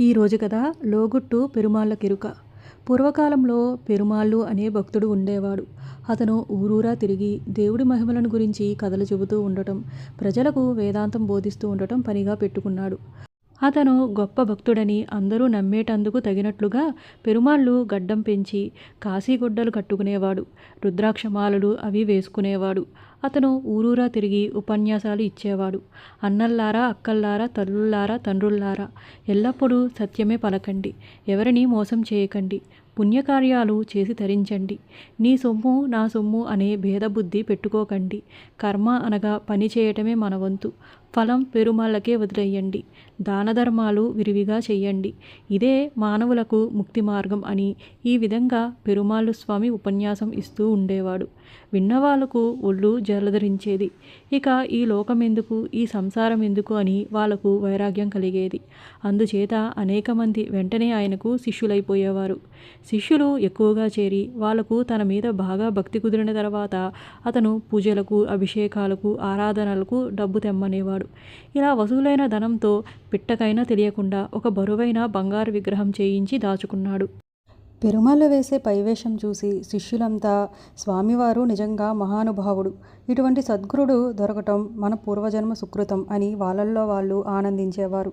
ఈరోజు కదా లోగుట్టు పెరుమాళ్ళ కిరుక. పూర్వకాలంలో పెరుమాళ్ళు అనే భక్తుడు ఉండేవాడు. అతను ఊరూరా తిరిగి దేవుడి మహిమలను గురించి కథలు చెబుతూ ఉండటం ప్రజలకు వేదాంతం బోధిస్తూ ఉండటం పనిగా పెట్టుకున్నాడు. అతను గొప్ప భక్తుడని అందరూ నమ్మేటందుకు తగినట్లుగా పెరుమాళ్ళు గడ్డం పెంచి కాశీగుడ్డలు కట్టుకునేవాడు రుద్రాక్షమాలలు అవి వేసుకునేవాడు. అతను ఊరూరా తిరిగి ఉపన్యాసాలు ఇచ్చేవాడు. అన్నల్లారా అక్కల్లారా తల్లుల్లారా తండ్రుల్లారా ఎల్లప్పుడూ సత్యమే పలకండి. ఎవరిని మోసం చేయకండి. పుణ్యకార్యాలు చేసి తరించండి. నీ సొమ్ము నా సొమ్ము అనే భేదబుద్ధి పెట్టుకోకండి. కర్మ అనగా పని చేయటమే మన వంతు. ఫలం పెరుమాళ్ళకే వదిలేయండి. దాన ధర్మాలు విరివిగా చెయ్యండి ఇదే మానవులకు ముక్తి మార్గం అని ఈ విధంగా పెరుమాళ్ళు స్వామి ఉపన్యాసం ఇస్తూ ఉండేవాడు. విన్నవాళ్ళకు ఒళ్ళు జలధరించేది. ఇక ఈ లోకం ఎందుకు ఈ సంసారం ఎందుకు అని వాళ్ళకు వైరాగ్యం కలిగేది. అందుచేత అనేక మంది వెంటనే ఆయనకు శిష్యులైపోయేవారు. శిష్యులు ఎక్కువగా చేరి వాళ్ళకు తన మీద బాగా భక్తి కుదిరిన తర్వాత అతను పూజలకు అభిషేకాలకు ఆరాధనలకు డబ్బు తెమ్మనేవాడు. ఇలా వసూలైన ధనంతో పిట్టకైనా తెలియకుండా ఒక బరువైన బంగారు విగ్రహం చేయించి దాచుకున్నాడు. పెరుమాళ్ళు వేసే పైవేషం చూసి శిష్యులంతా స్వామివారు నిజంగా మహానుభావుడు. ఇటువంటి సద్గురుడు దొరకటం మన పూర్వజన్మ సుకృతం అని వాళ్ళల్లో వాళ్ళు ఆనందించేవారు.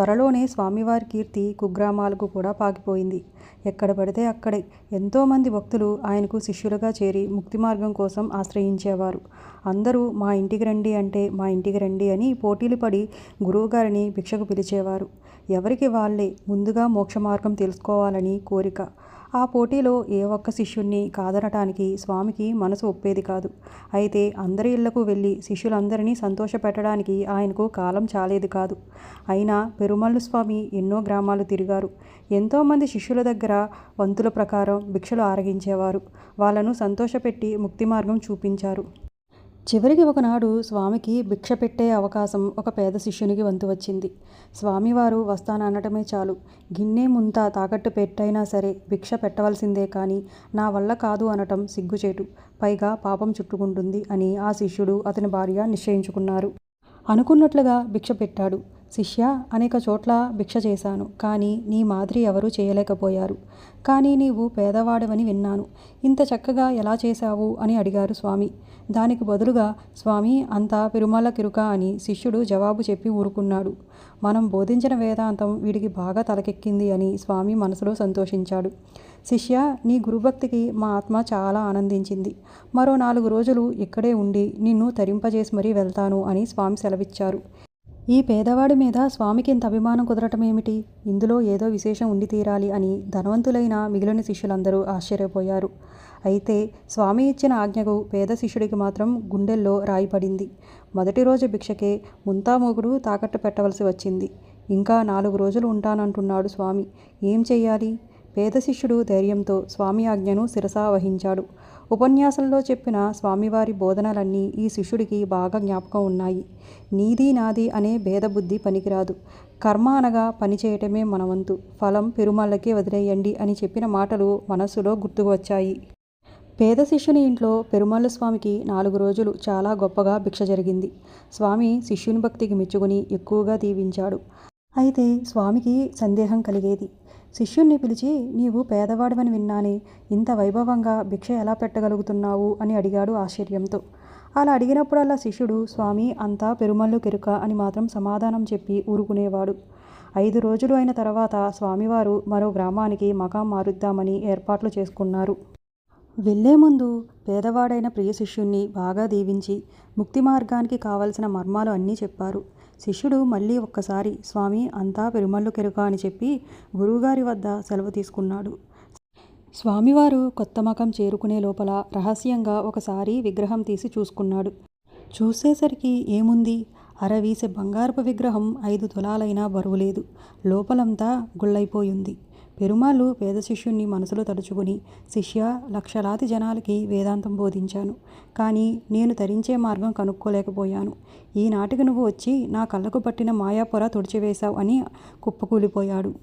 త్వరలోనే స్వామివారి కీర్తి కుగ్రామాలకు కూడా పాకిపోయింది. ఎక్కడ పడితే అక్కడే ఎంతోమంది భక్తులు ఆయనకు శిష్యులుగా చేరి ముక్తి మార్గం కోసం ఆశ్రయించేవారు. అందరూ మా ఇంటికి రండి అంటే మా ఇంటికి రండి అని పోటీలు పడి గురువుగారిని భిక్షకు పిలిచేవారు. ఎవరికి వాళ్ళే ముందుగా మోక్ష మార్గం తెలుసుకోవాలని కోరిక. ఆ పోటీలో ఏ ఒక్క శిష్యుణ్ణి కాదనటానికి స్వామికి మనసు ఒప్పేది కాదు. అయితే అందరి ఇళ్ళకు వెళ్ళి శిష్యులందరినీ సంతోషపెట్టడానికి ఆయనకు కాలం చాలేది కాదు. అయినా పెరుమల్లు స్వామి ఎన్నో గ్రామాలు తిరిగారు. ఎంతోమంది శిష్యుల దగ్గర వంతుల ప్రకారం భిక్షలు ఆరగించేవారు. వాళ్ళను సంతోషపెట్టి ముక్తి మార్గం చూపించారు. చివరికి ఒకనాడు స్వామికి భిక్ష పెట్టే అవకాశం ఒక పేద శిష్యునికి వంతు వచ్చింది. స్వామివారు వస్తాననటమే చాలు. గిన్నె ముంత తాకట్టు పెట్టైనా సరే భిక్ష పెట్టవలసిందే కానీ నా వల్ల కాదు అనటం సిగ్గుచేటు. పైగా పాపం చుట్టుకుంటుంది అని ఆ శిష్యుడు అతని భార్య నిశ్చయించుకున్నారు. అనుకున్నట్లుగా భిక్ష పెట్టాడు. శిష్య అనేక చోట్ల భిక్ష చేశాను. కానీ నీ మాదిరి ఎవరూ చేయలేకపోయారు. కానీ నీవు పేదవాడవని విన్నాను. ఇంత చక్కగా ఎలా చేశావు? అని అడిగారు స్వామి. దానికి బదులుగా స్వామి అంతా పెరుమల కిరుక అని శిష్యుడు జవాబు చెప్పి ఊరుకున్నాడు. మనం బోధించిన వేదాంతం వీడికి బాగా తలకెక్కింది అని స్వామి మనసులో సంతోషించాడు. శిష్య నీ గురుభక్తికి మా ఆత్మ చాలా ఆనందించింది. మరో నాలుగు రోజులు ఇక్కడే ఉండి నిన్ను తరింపజేసి మరీ వెళ్తాను అని స్వామి సెలవిచ్చారు. ఈ పేదవాడి మీద స్వామికి ఇంత అభిమానం కుదరటం ఏమిటి? ఇందులో ఏదో విశేషం ఉండి తీరాలి అని ధనవంతులైన మిగిలిన శిష్యులందరూ ఆశ్చర్యపోయారు. అయితే స్వామి ఇచ్చిన ఆజ్ఞకు పేద శిష్యుడికి మాత్రం గుండెల్లో రాయి పడింది మొదటి రోజు భిక్షకే ముంతామూగుడు తాకట్టు పెట్టవలసి వచ్చింది. ఇంకా నాలుగు రోజులు ఉంటానంటున్నాడు స్వామి. ఏం చెయ్యాలి? పేద శిష్యుడు ధైర్యంతో స్వామి ఆజ్ఞను శిరసా వహించాడు. ఉపన్యాసంలో చెప్పిన స్వామివారి బోధనలన్నీ ఈ శిష్యుడికి బాగా జ్ఞాపకం ఉన్నాయి. నీది నాది అనే భేదబుద్ధి పనికిరాదు. కర్మ అనగా పని చేయటమే మన వంతు ఫలం పెరుమాళ్ళకే వదిలేయండి అని చెప్పిన మాటలు మనస్సులో గుర్తుకు వచ్చాయి. పేద శిష్యుని ఇంట్లో పెరుమాళ్ళ స్వామికి నాలుగు రోజులు చాలా గొప్పగా భిక్ష జరిగింది. స్వామి శిష్యుని భక్తికి మెచ్చుకుని ఎక్కువగా దీవించాడు. అయితే స్వామికి సందేహం కలిగేది శిష్యుణ్ణి పిలిచి నీవు పేదవాడివని విన్నానే ఇంత వైభవంగా భిక్ష ఎలా పెట్టగలుగుతున్నావు? అని అడిగాడు ఆశ్చర్యంతో. అలా అడిగినప్పుడల్లా శిష్యుడు స్వామి అంతా పెరుమల్లు కెరుక అని మాత్రం సమాధానం చెప్పి ఊరుకునేవాడు. ఐదు రోజులు అయిన తర్వాత స్వామివారు మరో గ్రామానికి మకాం మారుద్దామని ఏర్పాట్లు చేసుకున్నారు. వెళ్ళే ముందు పేదవాడైన ప్రియ శిష్యుణ్ణి బాగా దీవించి ముక్తి మార్గానికి కావలసిన మర్మాలు అన్నీ చెప్పారు. శిష్యుడు మళ్ళీ ఒక్కసారి స్వామి అంతా పెరుమల్లుకెరుక అని చెప్పి గురువుగారి వద్ద సెలవు తీసుకున్నాడు. స్వామివారు కొత్త మకం చేరుకునే లోపల రహస్యంగా ఒకసారి విగ్రహం తీసి చూసుకున్నాడు. చూసేసరికి ఏముంది? అరవీసె బంగారపు విగ్రహం ఐదు తులాలైనా బరువు లేదు. లోపలంతా గుళ్ళైపోయింది. పెరుమాళ్ళు పేద శిష్యుణ్ణి మనసులో తలుచుకుని శిష్య లక్షలాది జనాలకి వేదాంతం బోధించాను. కానీ నేను తరించే మార్గం కనుక్కోలేకపోయాను. ఈనాటికి నువ్వు వచ్చి నా కళ్ళకు పట్టిన మాయాపొర తుడిచివేశావు అని కుప్పకూలిపోయాడు.